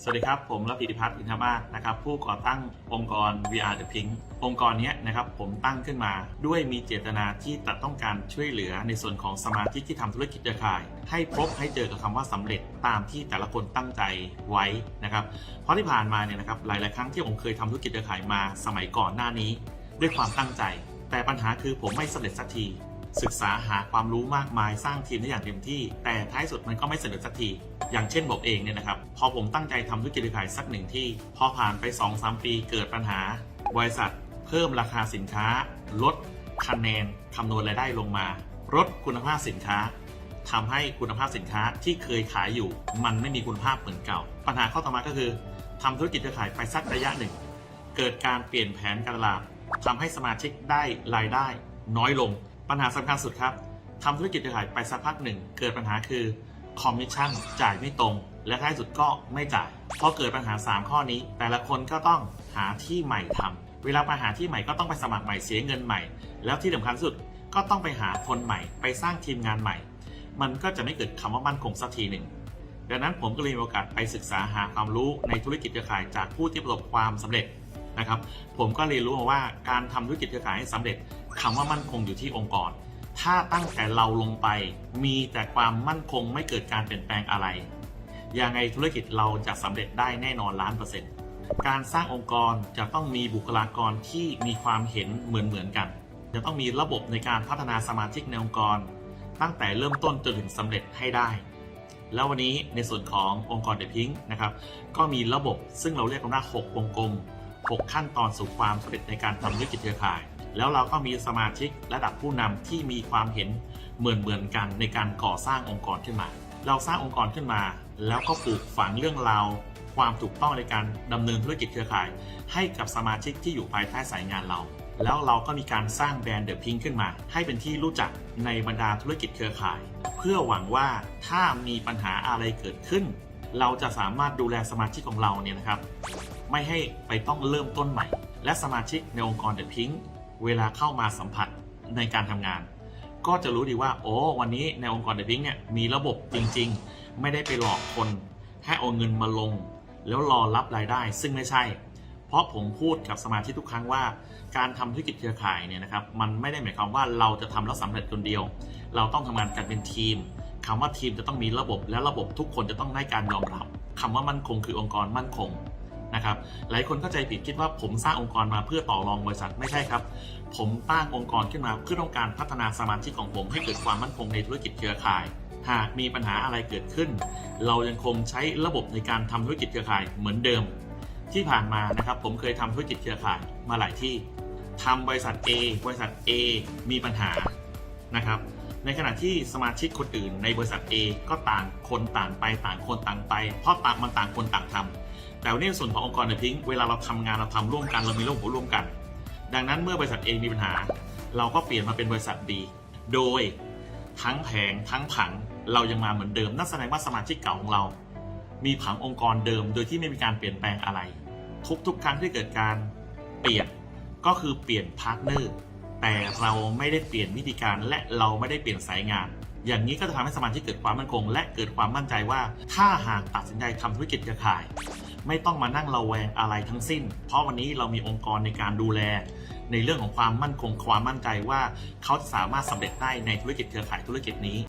สวัสดีครับ ผมรพิธิพัฒน์อินทมาศนะครับผู้ก่อตั้งองค์กร VR The Pink องค์กรนี้นะครับผมตั้งขึ้นมาด้วยมีเจตนาที่จะต้องการช่วยเหลือในส่วนของสมาชิกที่ทำธุรกิจเครือข่าย ให้พบให้เจอกับคำว่าสำเร็จตามที่แต่ละคนตั้งใจไว้นะครับเพราะที่ผ่านมาเนี่ยนะครับหลาย ๆ ครั้งที่ผมเคยทำธุรกิจเครือข่ายมาสมัยก่อนหน้านี้ ด้วยความตั้งใจ แต่ปัญหาคือผมไม่สำเร็จสักทีศึกษาหาความรู้มากมายสร้างทีมได้อย่างเต็มที่ แต่ท้ายสุดมันก็ไม่สำเร็จสักที อย่างเช่นผมเองเนี่ยนะครับ พอผมตั้งใจทำธุรกิจขายสักหนึ่งที่ พอผ่านไป2-3ปีเกิดปัญหา บริษัทเพิ่มราคาสินค้า ลดคะแนนคำนวณรายได้ลงมาลดคุณภาพสินค้าทำให้คุณภาพสินค้าที่เคยขายอยู่ มันไม่มีคุณภาพเหมือนเก่า ปัญหาข้อต่อมาก็คือทำธุรกิจขายไปสักระยะหนึ่ง เกิดการเปลี่ยนแผนการตลาดทำให้สมาชิกได้รายได้ น้อยลง ปัญหาสำคัญสุดครับทำธุรกิจขายไปสักพักหนึ่ง เกิดปัญหาคือ คอมมิชชั่นจ่ายไม่ตรง และท้ายสุดก็ไม่จ่ายพอเกิดปัญหา 3 ข้อนี้ แต่ละคนก็ต้องหาที่ใหม่ทำเวลาไปหาที่ใหม่ก็ต้องไปสมัครใหม่เสียเงินใหม่ แล้วที่สำคัญสุดก็ต้องไปหาคนใหม่ ไปสร้างทีมงานใหม่ มันก็จะไม่เกิดคำว่ามั่นคงสักทีหนึ่งดังนั้นผมก็เลยมีโอกาสไปศึกษาหาความรู้ในธุรกิจเครือข่ายจากผู้ที่ประสบความสำเร็จนะครับ ผมก็เรียนรู้มาว่าการทำธุรกิจเครือข่ายให้สำเร็จคำว่ามั่นคงอยู่ที่องค์กร ถ้าตั้งแต่เราลงไป มีแต่ความมั่นคงไม่เกิดการเปลี่ยนแปลงอะไร ยังไงธุรกิจเราจะสำเร็จได้แน่นอนล้านเปอร์เซ็นต์การสร้างองค์กรจะต้องมีบุคลากรที่มีความเห็นเหมือนเหมือนๆกัน จะต้องมีระบบในการพัฒนาสมาชิกในองค์กร ตั้งแต่เริ่มต้นจนถึงสำเร็จให้ได้ แล้ววันนี้ในส่วนขององค์กรเดพิงค์นะครับก็มีระบบซึ่งเราเรียกกันว่า6วงกลม 6 ขั้นตอนสู่ความสำเร็จในการทำธุรกิจเครือข่าย แล้วเราก็มีสมาชิกระดับผู้นำที่มีความเห็นเหมือนเหมือนกันในการก่อสร้างองค์กรขึ้นมา เราสร้างองค์กรขึ้นมา แล้วก็ปลูกฝังเรื่องราวความถูกต้องในการดำเนินธุรกิจเครือข่าย ให้กับสมาชิกที่อยู่ภายใต้สายงานเรา แล้วเราก็มีการสร้างแบรนด์เดอะพิงขึ้นมา ให้เป็นที่รู้จักในบรรดาธุรกิจเครือข่าย เพื่อหวังว่าถ้ามีปัญหาอะไรเกิดขึ้น เราจะสามารถดูแลสมาชิกของเราเนี่ยนะครับ ไม่ให้ไปต้องเริ่มต้นใหม่ และสมาชิกในองค์กรเดอะพิง เวลาเข้ามาสัมผัสในการทำงาน ก็จะรู้ดีว่า โอ้วันนี้ในองค์กรเดอะพิงเนี่ยมีระบบจริง ๆ ไม่ได้ไปหลอกคนให้เอาเงินมาลง แล้วรอรับรายได้ ซึ่งไม่ใช่ เพราะผมพูดกับสมาชิกทุกครั้งว่า การทำธุรกิจเครือข่ายเนี่ยนะครับมันไม่ได้หมายความว่าเราจะทำแล้วสำเร็จคนเดียว เราต้องทำงานกันเป็นทีมคำว่าทีมจะต้องมีระบบและระบบทุกคนจะต้องได้การยอมรับคำว่ามั่นคงคือองค์กรมั่นคง นะครับหลายคนเข้าใจผิดคิดว่าผมสร้างองค์กรมาเพื่อต่อรองบริษัทไม่ใช่ครับ ผมตั้งองค์กรขึ้นมาเพื่อต้องการพัฒนาสมาชิกของผมให้เกิดความมั่นคงในธุรกิจเครือข่าย หากมีปัญหาอะไรเกิดขึ้น เรายังคงใช้ระบบในการทำธุรกิจเครือข่ายเหมือนเดิม ที่ผ่านมานะครับผมเคยทำธุรกิจเครือข่ายมาหลายที่ทำบริษัท A บริษัท A มีปัญหานะครับ ในขณะที่สมาชิกคนอื่น ในบริษัท A ก็ต่างคนต่างไปต่างคนต่างไป เพราะต่างมันต่างคนต่างทำแต่วันนี้ในส่วนขององค์กรเดอะพิงเวลาเราทำงานเราทำร่วมกันเรามีร่วมหัวร่วมกัน ดังนั้นเมื่อบริษัท A มีปัญหา เราก็เปลี่ยนมาเป็นบริษัท B โดยทั้งแผงทั้งผังเรายังมาเหมือนเดิมนั่นแสดงว่าสมาชิกเก่าของเรา มีผังองค์กรเดิมโดยที่ไม่มีการเปลี่ยนแปลงอะไร ทุกๆครั้งที่เกิดการเปลี่ยนก็คือเปลี่ยนพาร์ทเนอร์ แต่เราไม่ได้เปลี่ยนวิธีการและเราไม่ได้เปลี่ยนสายงาน อย่างนี้ก็จะทำให้สมาชิกเกิดความมั่นคง และเกิดความมั่นใจว่า ถ้าหากตัดสินใจทำธุรกิจเครือข่าย ไม่ต้องมานั่งระแวงอะไรทั้งสิ้น เพราะวันนี้เรามีองค์กรในการดูแล ในเรื่องของความมั่นคงความมั่นใจว่า เขาจะสามารถสำเร็จได้ในธุรกิจเครือข่ายธุรกิจนี้